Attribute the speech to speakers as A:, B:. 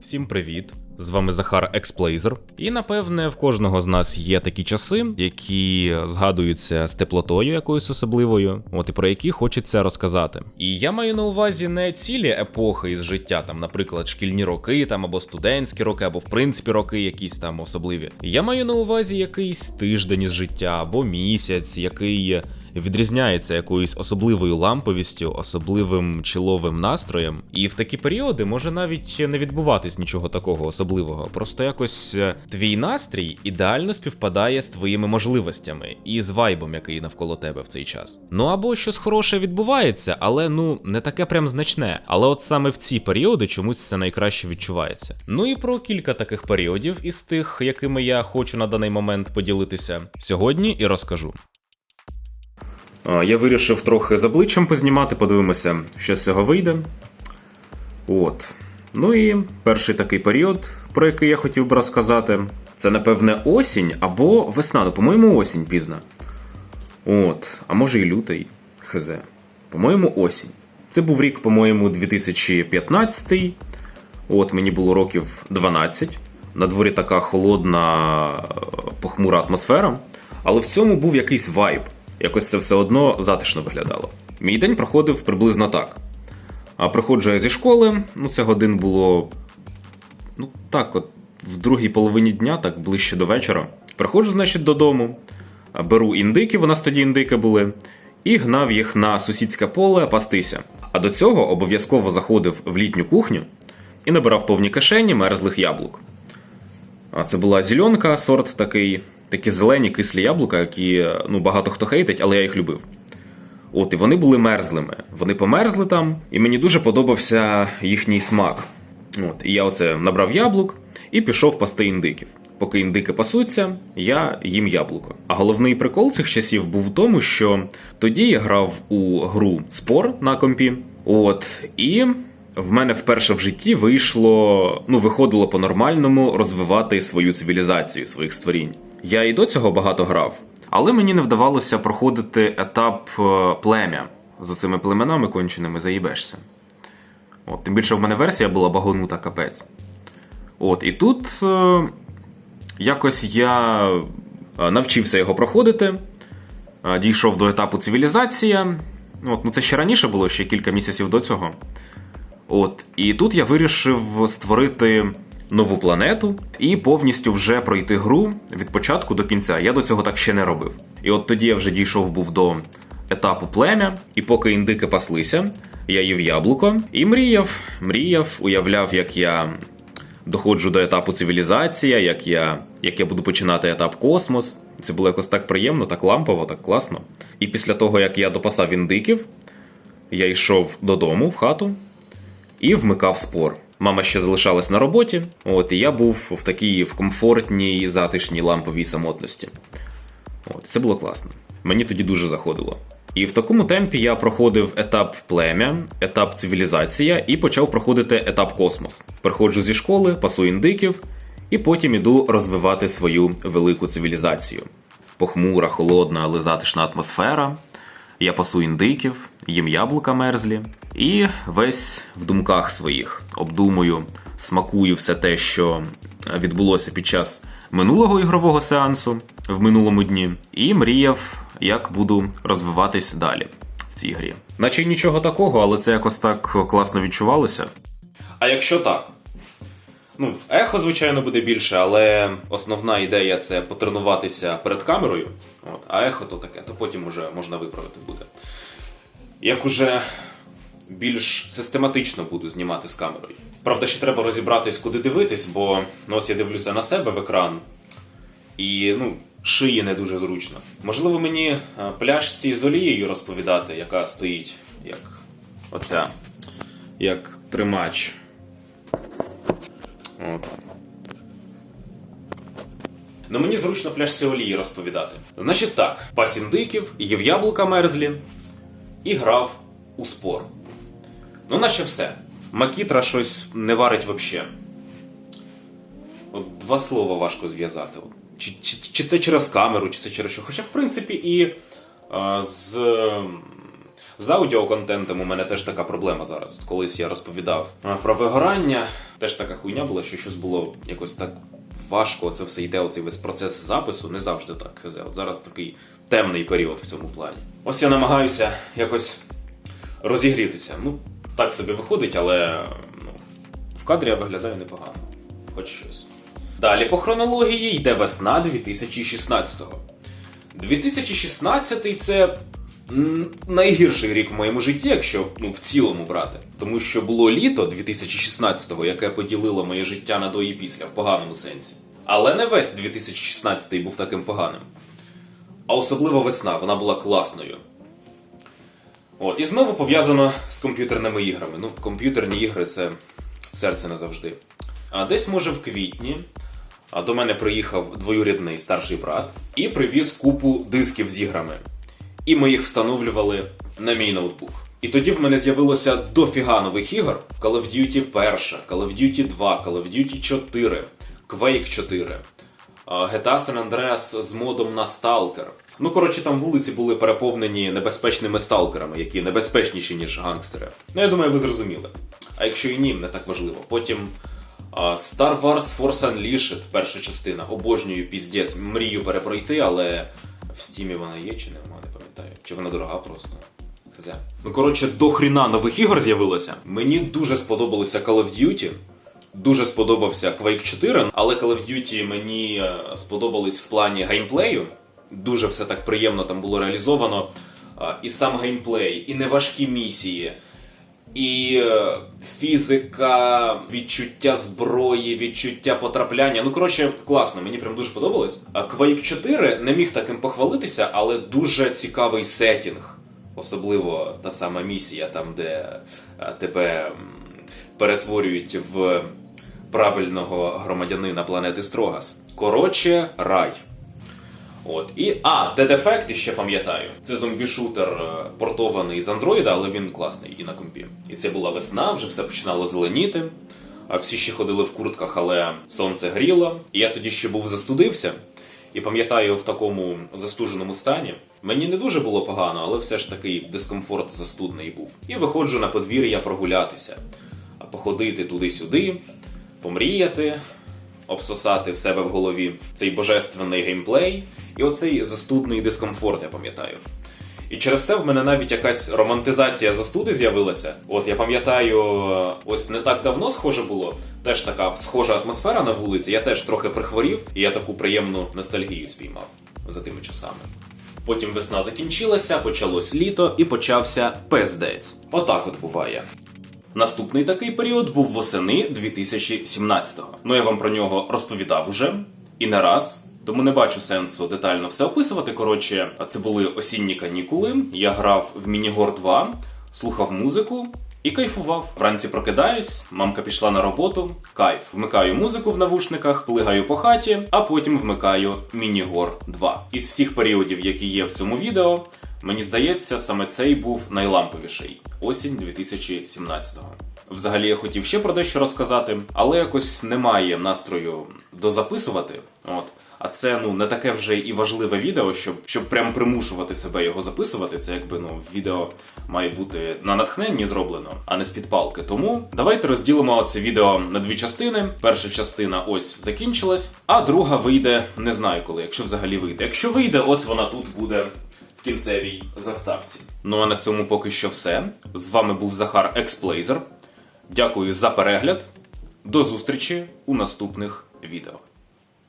A: Всім привіт! З вами Захар Експлейзер. І напевне в кожного з нас є такі часи, які згадуються з теплотою якоюсь особливою, от і про які хочеться розказати. І я маю на увазі не цілі епохи із життя, там, наприклад, шкільні роки, там або студентські роки, або в принципі роки якісь там особливі. Я маю на увазі якийсь тиждень із життя або місяць, який відрізняється якоюсь особливою ламповістю, особливим чоловим настроєм. І в такі періоди може навіть не відбуватись нічого такого особливого. Просто якось е, твій настрій ідеально співпадає з твоїми можливостями і з вайбом, який навколо тебе в цей час. Ну або щось хороше відбувається, але ну не таке прям значне. Але от саме в ці періоди чомусь це найкраще відчувається. Ну і про кілька таких періодів із тих, якими я хочу на даний момент поділитися сьогодні і розкажу. Я вирішив трохи з обличчям познімати, подивимося, що з цього вийде. От. Ну і перший такий період, про який я хотів би розказати, це, напевне, осінь або весна. Ну, по-моєму, осінь пізна. От, а може і лютий, хз. По-моєму, осінь. Це був рік, по-моєму, 2015. От мені було років 12. На дворі така холодна, е, похмура атмосфера. Але в цьому був якийсь вайб. Якось це все одно затишно виглядало. Мій день проходив приблизно так. А приходжу я зі школи, ну це годин було. Ну так, от в другій половині дня, так ближче до вечора. Приходжу, значить, додому, беру індики, у нас тоді індики були, і гнав їх на сусідське поле пастися. А до цього обов'язково заходив в літню кухню і набирав повні кишені мерзлих яблук. А це була зеленка, сорт такий, такі зелені кислі яблука, які ну, багато хто хейтить, але я їх любив. От, і вони були мерзлими. Вони померзли там, і мені дуже подобався їхній смак. От, і я оце набрав яблук і пішов пасти індиків. Поки індики пасуться, я їм яблуко. А головний прикол цих часів був в тому, що тоді я грав у гру спор на компі. От, і в мене вперше в житті вийшло, ну, виходило по-нормальному розвивати свою цивілізацію, своїх створінь. Я і до цього багато грав, але мені не вдавалося проходити етап е, плем'я. З цими племенами конченими заїбешся. От, тим більше в мене версія була багонута капець. От, і тут е, якось я е, навчився його проходити, е, дійшов до етапу цивілізація. От, ну це ще раніше було, ще кілька місяців до цього. От, і тут я вирішив створити нову планету і повністю вже пройти гру від початку до кінця. Я до цього так ще не робив. І от тоді я вже дійшов був до етапу плем'я, і поки індики паслися, я їв яблуко і мріяв, мріяв, уявляв, як я доходжу до етапу цивілізація, як я, як я буду починати етап космос. Це було якось так приємно, так лампово, так класно. І після того, як я допасав індиків, я йшов додому в хату і вмикав спор. Мама ще залишалась на роботі, от і я був в такій в комфортній, затишній ламповій самотності. От, Це було класно. Мені тоді дуже заходило. І в такому темпі я проходив етап плем'я, етап цивілізація і почав проходити етап космос. Приходжу зі школи, пасу індиків, і потім іду розвивати свою велику цивілізацію. Похмура, холодна, але затишна атмосфера. Я пасу індиків, їм яблука мерзлі, і весь в думках своїх обдумую, смакую все те, що відбулося під час минулого ігрового сеансу в минулому дні, і мріяв, як буду розвиватись далі в цій грі. Наче нічого такого, але це якось так класно відчувалося. А якщо так? Ну, ехо, звичайно, буде більше, але основна ідея це потренуватися перед камерою. От, а ехо то таке, то потім уже можна виправити буде. Як уже більш систематично буду знімати з камерою. Правда, ще треба розібратись, куди дивитись, бо ну, ось я дивлюся на себе в екран, і ну, шиї не дуже зручно. Можливо, мені е, пляшці з олією розповідати, яка стоїть як оця, як тримач. От. Ну мені зручно пляшці олії розповідати. Значить так, пас індиків, їв яблука мерзлі і грав у спор. Ну, наче все. Макітра щось не варить взагалі. От два слова важко зв'язати. Чи, чи, чи це через камеру, чи це через що. Хоча, в принципі, і а, з З аудіоконтентом у мене теж така проблема зараз. Колись я розповідав про вигорання. Теж така хуйня була, що щось було якось так важко. Це все йде, оцей весь процес запису. Не завжди так. От зараз такий темний період в цьому плані. Ось я намагаюся якось розігрітися. Ну, так собі виходить, але ну, в кадрі я виглядаю непогано. Хоч щось. Далі по хронології йде весна 2016-го. 2016-й це найгірший рік в моєму житті, якщо ну, в цілому брати. Тому що було літо 2016-го, яке поділило моє життя на до і після в поганому сенсі. Але не весь 2016 був таким поганим. А особливо весна, вона була класною. От, і знову пов'язано з комп'ютерними іграми. Ну, комп'ютерні ігри це серце не завжди. А десь, може, в квітні до мене приїхав двоюрідний старший брат і привіз купу дисків з іграми. І ми їх встановлювали на мій ноутбук. І тоді в мене з'явилося дофіга нових ігор: Call of Duty 1, Call of Duty 2, Call of Duty 4, Quake 4, а, GTA San Andreas з модом на Stalker. Ну, коротше, там вулиці були переповнені небезпечними сталкерами, які небезпечніші, ніж гангстери. Ну, я думаю, ви зрозуміли. А якщо і ні, не так важливо. Потім Star Wars Force Unleashed, перша частина. Обожнюю піздець, мрію перепройти, але в стімі вона є чи нема, не пам'ятаю. Чи вона дорога просто. Хз. Ну, коротше, до хріна нових ігор з'явилося. Мені дуже сподобалося Call of Duty. Дуже сподобався Quake 4, але Call of Duty мені е, сподобались в плані геймплею. Дуже все так приємно там було реалізовано. І сам геймплей, і неважкі місії, і е, фізика, відчуття зброї, відчуття потрапляння. Ну, коротше, класно, мені прям дуже подобалось. Quake 4 не міг таким похвалитися, але дуже цікавий сетінг. Особливо та сама місія, там, де е, тебе перетворюють в правильного громадянина планети Строгас. Коротше, рай. От. І, а, Dead Effect ще пам'ятаю. Це зомбі-шутер е, портований з Андроїда, але він класний і на компі. І це була весна, вже все починало зеленіти. А всі ще ходили в куртках, але сонце гріло. І я тоді ще був застудився. І пам'ятаю, в такому застуженому стані. Мені не дуже було погано, але все ж таки дискомфорт застудний був. І виходжу на подвір'я прогулятися, походити туди-сюди, помріяти, обсосати в себе в голові цей божественний геймплей і оцей застудний дискомфорт, я пам'ятаю. І через це в мене навіть якась романтизація застуди з'явилася. От я пам'ятаю, е, ось не так давно схоже було. Теж така схожа атмосфера на вулиці. Я теж трохи прихворів, і я таку приємну ностальгію спіймав за тими часами. Потім весна закінчилася, почалось літо і почався пиздець. Отак от буває. Наступний такий період був восени 2017-го. Ну я вам про нього розповідав уже і не раз. Тому не бачу сенсу детально все описувати. Коротше, це були осінні канікули. Я грав в Мінігор 2, слухав музику і кайфував. Вранці прокидаюсь, мамка пішла на роботу. Кайф. Вмикаю музику в навушниках, плигаю по хаті, а потім вмикаю Мінігор 2. Із всіх періодів, які є в цьому відео, мені здається, саме цей був найламповіший осінь 2017-го. Взагалі я хотів ще про дещо розказати, але якось немає настрою дозаписувати. От. А це ну не таке вже і важливе відео, щоб щоб прям примушувати себе його записувати. Це якби ну відео має бути на натхненні зроблено, а не з під палки. Тому давайте розділимо це відео на дві частини. Перша частина ось закінчилась, а друга вийде не знаю коли, якщо взагалі вийде. Якщо вийде, ось вона тут буде в кінцевій заставці. Ну а на цьому поки що все. З вами був Захар Експлейзер. Дякую за перегляд. До зустрічі у наступних відео.